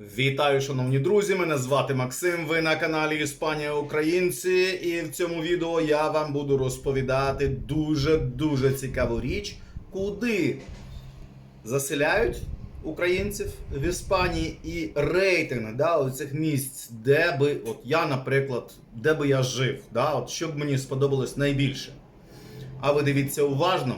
Вітаю, шановні друзі! Мене звати Максим. Ви на каналі Іспанія Українці. І в цьому відео я вам буду розповідати дуже дуже цікаву річ, куди заселяють українців в Іспанії і рейтинг да, оцих місць, де би, от я, наприклад, де би я жив, да, от що б мені сподобалось найбільше. А ви дивіться уважно.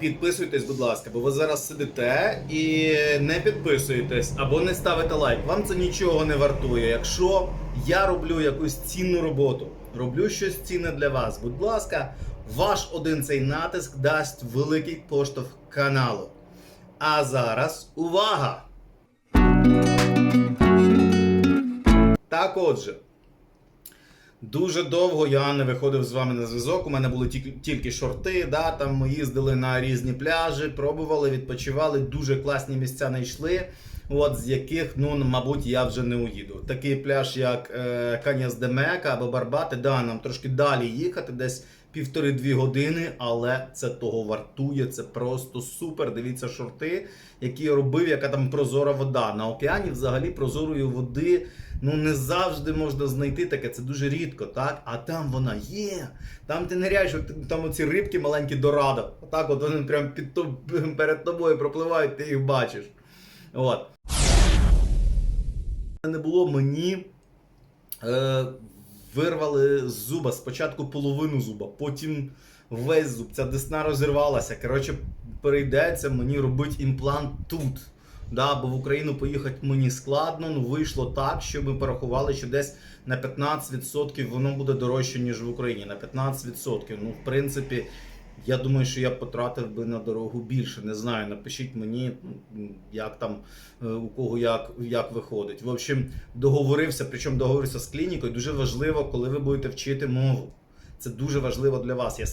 Підписуйтесь, будь ласка, бо ви зараз сидите і не підписуєтесь або не ставите лайк. Вам це нічого не вартує. Якщо я роблю якусь цінну роботу, роблю щось цінне для вас, будь ласка, ваш один цей натиск дасть великий поштовх каналу. А зараз увага! Так отже. Дуже довго я не виходив з вами на зв'язок. У мене були тільки, тільки шорти. Да, там ми їздили на різні пляжі, пробували, відпочивали, дуже класні місця знайшли. От з яких, ну мабуть, я вже не уїду. Такий пляж, як е, Каняс де Мека або Барбати, да, нам трошки далі їхати, десь півтори-дві години, але це того вартує. Це просто супер. Дивіться шорти, які я робив, яка там прозора вода. На океані взагалі прозорої води ну не завжди можна знайти таке, це дуже рідко, так? А там вона є. Там ти ниряєш, там оці рибки маленькі дорадо. Отак от вони прямо під то- перед тобою пропливають, ти їх бачиш. От. Не було мені. Е, вирвали з зуба спочатку половину зуба, потім весь зуб. Ця десна розірвалася. Коротше, перейдеться мені робити імплант тут. Да, бо в Україну поїхати мені складно. Ну вийшло так, що ми порахували, що десь на 15% воно буде дорожче, ніж в Україні. На 15%. Ну, в принципі, я думаю, що я потратив би на дорогу більше. Не знаю. Напишіть мені, як там е, у кого як, як виходить. В общем, договорився, причому договорився з клінікою. Дуже важливо, коли ви будете вчити мову. Це дуже важливо для вас. Я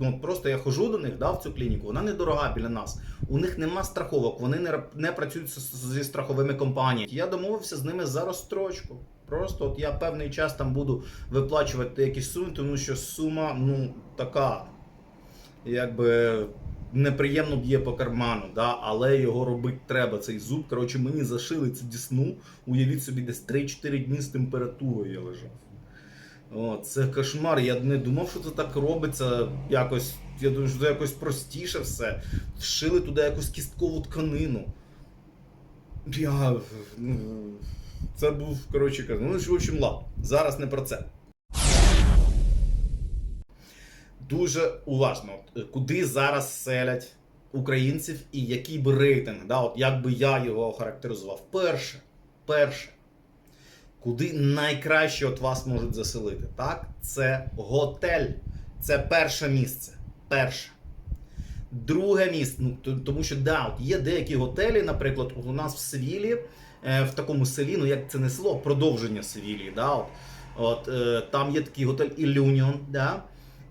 ну, просто я хожу до них да, в цю клініку. Вона недорога біля нас. У них нема страховок, вони не, не працюють зі страховими компаніями. Я домовився з ними за розстрочку. Просто от я певний час там буду виплачувати якісь суми, тому що сума ну така, якби неприємно б'є по карману, да? але його робити треба. Цей зуб. Коротше, мені зашили цю дісну. Уявіть собі, десь 3-4 дні з температурою я лежав. О, це кошмар. Я не думав, що це так робиться. Якось. Я думаю, що це якось простіше все. Вшили туди якусь кісткову тканину. Я. ну, Це був, коротше кажучи, ну, в общем, ладно. Зараз не про це. Дуже уважно, е, куди зараз селять українців і який би рейтинг, да, от як би я його охарактеризував. Перше, перше, куди найкраще от вас можуть заселити, так? Це готель. Це перше місце. Перше. Друге місце, ну тому що да, от є деякі готелі, наприклад, у нас в Севілі, е, в такому селі, ну як це не село, продовження Севілії, да, от, от е, там є такий готель Ілюніон, да,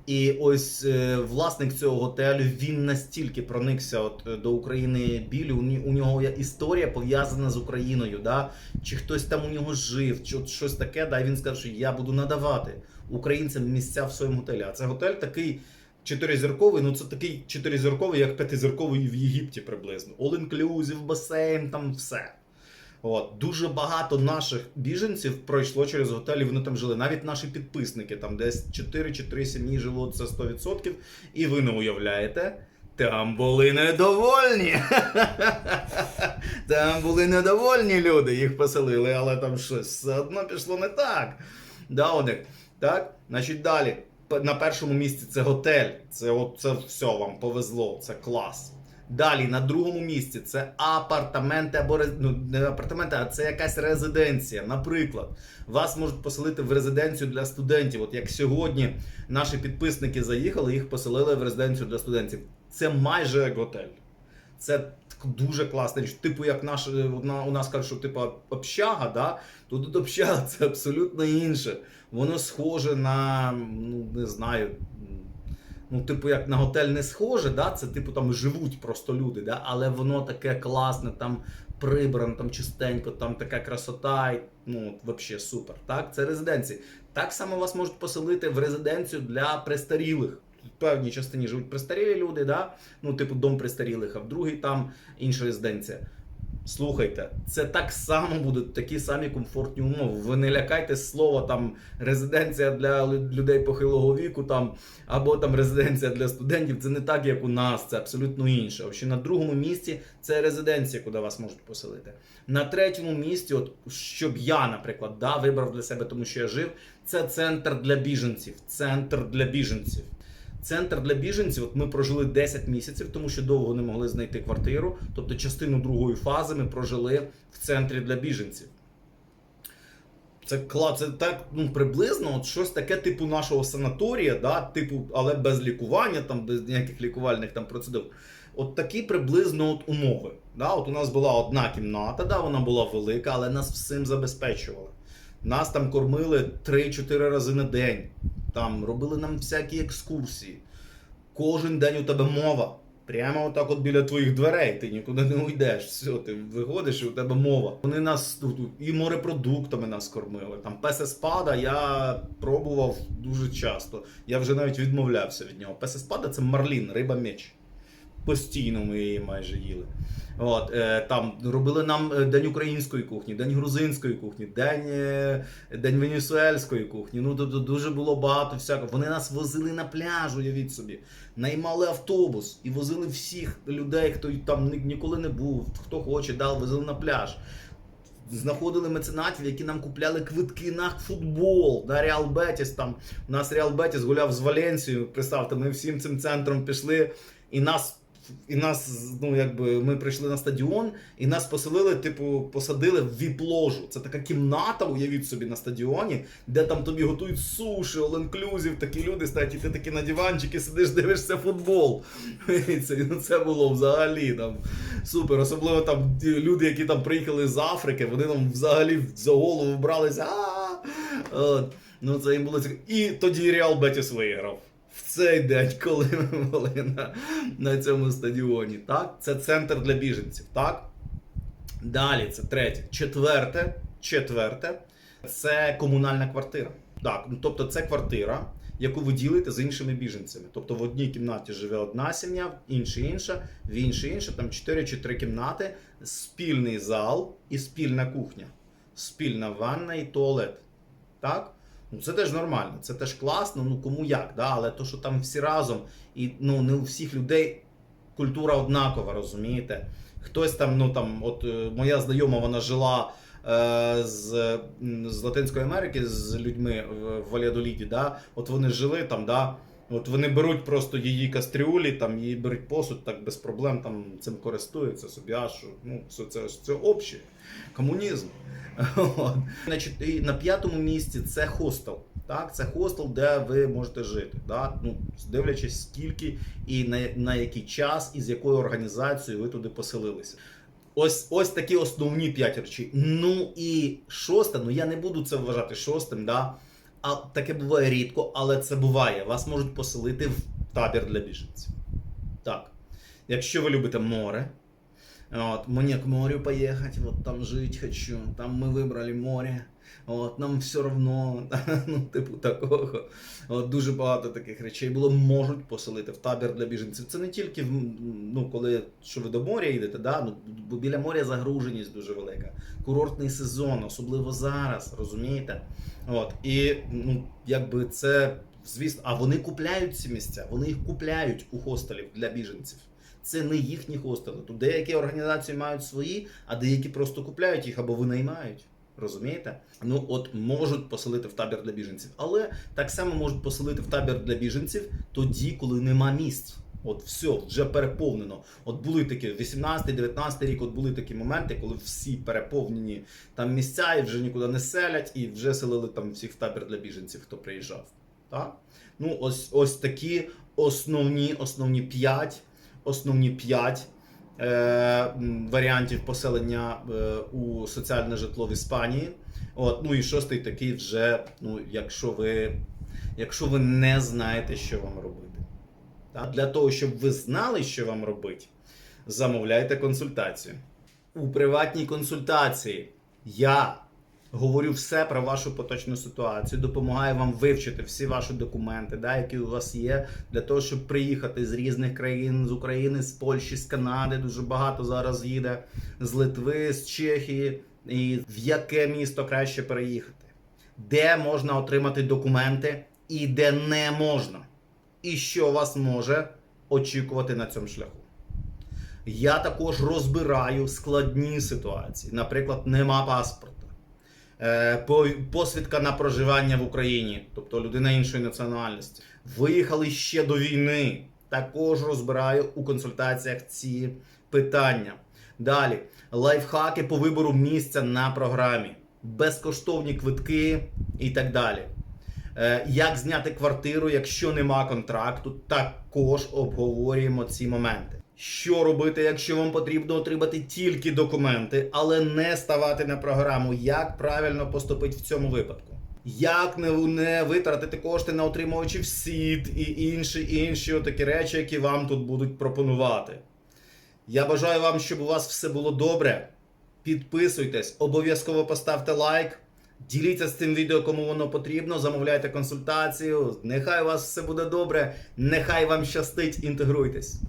і ось е, власник цього готелю він настільки проникся от, е, до України білю. У, нього є історія пов'язана з Україною. Да? Чи хтось там у нього жив, чи щось таке. Да? І він сказав, що я буду надавати українцям місця в своєму готелі. А це готель такий. Чотиризірковий, ну це такий чотиризірковий, як п'ятизірковий в Єгипті приблизно. All-inclusive, басейн, там все. От дуже багато наших біженців пройшло через готелі. Вони там жили. Навіть наші підписники, там десь 4 чи 3 сім'ї жило це 100%. І ви не уявляєте, там були недовольні. Там були недовольні люди, їх поселили, але там щось все одно пішло не так. Да, у. Так, значить далі. На першому місці це готель. Це от це все вам повезло, це клас. Далі на другому місці це апартаменти або ну, не апартаменти, а це якась резиденція. Наприклад, вас можуть поселити в резиденцію для студентів. От як сьогодні наші підписники заїхали, їх поселили в резиденцію для студентів. Це майже як готель. Це дуже класна. Типу, як наш, на- у нас кажуть, що типу общага, да? то тут общага це абсолютно інше. Воно схоже на, ну не знаю, ну, типу, як на готель не схоже, да? це типу там живуть просто люди, да? але воно таке класне, там прибрано, там чистенько, там така красота, і, ну, взагалі супер. Так? Це резиденції. Так само вас можуть поселити в резиденцію для престарілих. В певній частині живуть престарілі люди, да? ну, типу дом престарілих, а в другій там інша резиденція. Слухайте, це так само будуть такі самі комфортні умови. Ви не лякайтесь слова там резиденція для людей похилого віку, там або там резиденція для студентів. Це не так, як у нас, це абсолютно інше. Ще на другому місці це резиденція, куди вас можуть поселити. На третьому місці, от щоб я, наприклад, да, вибрав для себе, тому що я жив, це центр для біженців. Центр для біженців. Центр для біженців. От ми прожили 10 місяців, тому що довго не могли знайти квартиру. Тобто частину другої фази ми прожили в центрі для біженців. Це це так ну приблизно от щось таке типу нашого санаторія, да, типу, але без лікування, там без ніяких лікувальних там процедур. От такі приблизно от умови. Да? От у нас була одна кімната, да, вона була велика, але нас всім забезпечували. Нас там кормили 3-4 рази на день. Там робили нам всякі екскурсії. Кожен день у тебе мова. Прямо отак от біля твоїх дверей, ти нікуди не уйдеш. Все, ти виходиш і у тебе мова. Вони нас і морепродуктами нас кормили. Там песе спада я пробував дуже часто. Я вже навіть відмовлявся від нього. Песе спада це марлін, риба меч. Постійно ми її майже їли. От, е, там робили нам е, день української кухні, день грузинської кухні, день, е, день венесуельської кухні. Ну тобто дуже було багато всякого. Вони нас возили на пляж, уявіть собі. Наймали автобус і возили всіх людей, хто там ні- ніколи не був, хто хоче, дав, возили на пляж. Знаходили меценатів, які нам купляли квитки на футбол. Да, Реал Бетіс там. У нас Реал Бетіс гуляв з Валенсією. Представте, ми всім цим центром пішли, і нас. І нас, ну якби ми прийшли на стадіон, і нас поселили, типу, посадили в віп-ложу. Це така кімната, уявіть собі, на стадіоні, де там тобі готують суші, all-inclusive, такі люди стоять, і ти такі на диванчики сидиш, дивишся футбол. Це, ну, це було взагалі там супер. Особливо там люди, які там приїхали з Африки, вони там взагалі за голову бралися. Ну це їм було цікаво. І тоді Реал Бетіс виграв. В цей день, коли ми були на, на цьому стадіоні. Так? Це центр для біженців. Так? Далі, це третє. Четверте, четверте це комунальна квартира. Так, ну тобто це квартира, яку ви ділите з іншими біженцями. Тобто в одній кімнаті живе одна сім'я, в іншій інша, в іншій інша, там 4 чи 3 кімнати, спільний зал і спільна кухня, спільна ванна і туалет. Так? Ну, це теж нормально, це теж класно, ну кому як, да? але то, що там всі разом, і ну, не у всіх людей культура однакова, розумієте? Хтось там, ну там, от е, моя знайома, вона жила е, з, з Латинської Америки з людьми в, Валядоліді, да? от вони жили там, да? От вони беруть просто її кастрюлі, там її беруть посуд, так без проблем там цим користуються собі, що ну це, це, це обще. Комунізм. Значить, і на п'ятому місці це хостел. Так, це хостел, де ви можете жити. Да? Ну, дивлячись, скільки і на, на який час, і з якою організацією ви туди поселилися. Ось ось такі основні п'ять речей. Ну і шосте, ну я не буду це вважати шостим, да? А таке буває рідко, але це буває. Вас можуть поселити в табір для біженців. Так. Якщо ви любите море, от, мені к морю поїхати, от там жити хочу, там ми вибрали море, от, нам все равно, ну, типу такого. От, дуже багато таких речей було, можуть поселити в табір для біженців. Це не тільки ну, коли що ви до моря йдете, да? ну, бо біля моря загруженість дуже велика. Курортний сезон, особливо зараз, розумієте? От, і ну, якби це, звісно, а вони купляють ці місця, вони їх купляють у хостелів для біженців. Це не їхні хостели. Тут деякі організації мають свої, а деякі просто купляють їх або винаймають. Розумієте? Ну от можуть поселити в табір для біженців, але так само можуть поселити в табір для біженців тоді, коли нема місць. От все, вже переповнено. От були такі 18-19 рік, от були такі моменти, коли всі переповнені там місця і вже нікуди не селять, і вже селили там всіх в табір для біженців, хто приїжджав. Так? Ну, ось, ось такі основні, основні п'ять основні п'ять варіантів поселення е, у соціальне житло в Іспанії. От, ну і шостий такий вже, ну, якщо ви, якщо ви не знаєте, що вам робити. Так? Для того, щоб ви знали, що вам робити, замовляйте консультацію. У приватній консультації я Говорю все про вашу поточну ситуацію, допомагаю вам вивчити всі ваші документи, да, які у вас є, для того, щоб приїхати з різних країн, з України, з Польщі, з Канади. Дуже багато зараз їде, з Литви, з Чехії. І в яке місто краще переїхати, де можна отримати документи і де не можна, і що вас може очікувати на цьому шляху. Я також розбираю складні ситуації. Наприклад, нема паспорта, по- посвідка на проживання в Україні, тобто людина іншої національності. Виїхали ще до війни. Також розбираю у консультаціях ці питання. Далі лайфхаки по вибору місця на програмі, безкоштовні квитки і так далі. Е, Як зняти квартиру, якщо нема контракту, також обговорюємо ці моменти. Що робити, якщо вам потрібно отримати тільки документи, але не ставати на програму? Як правильно поступити в цьому випадку? Як не, не витратити кошти на отримувачів сіт і інші інші отакі речі, які вам тут будуть пропонувати? Я бажаю вам, щоб у вас все було добре. Підписуйтесь, обов'язково поставте лайк. Діліться з цим відео, кому воно потрібно. Замовляйте консультацію. Нехай у вас все буде добре. Нехай вам щастить, інтегруйтесь.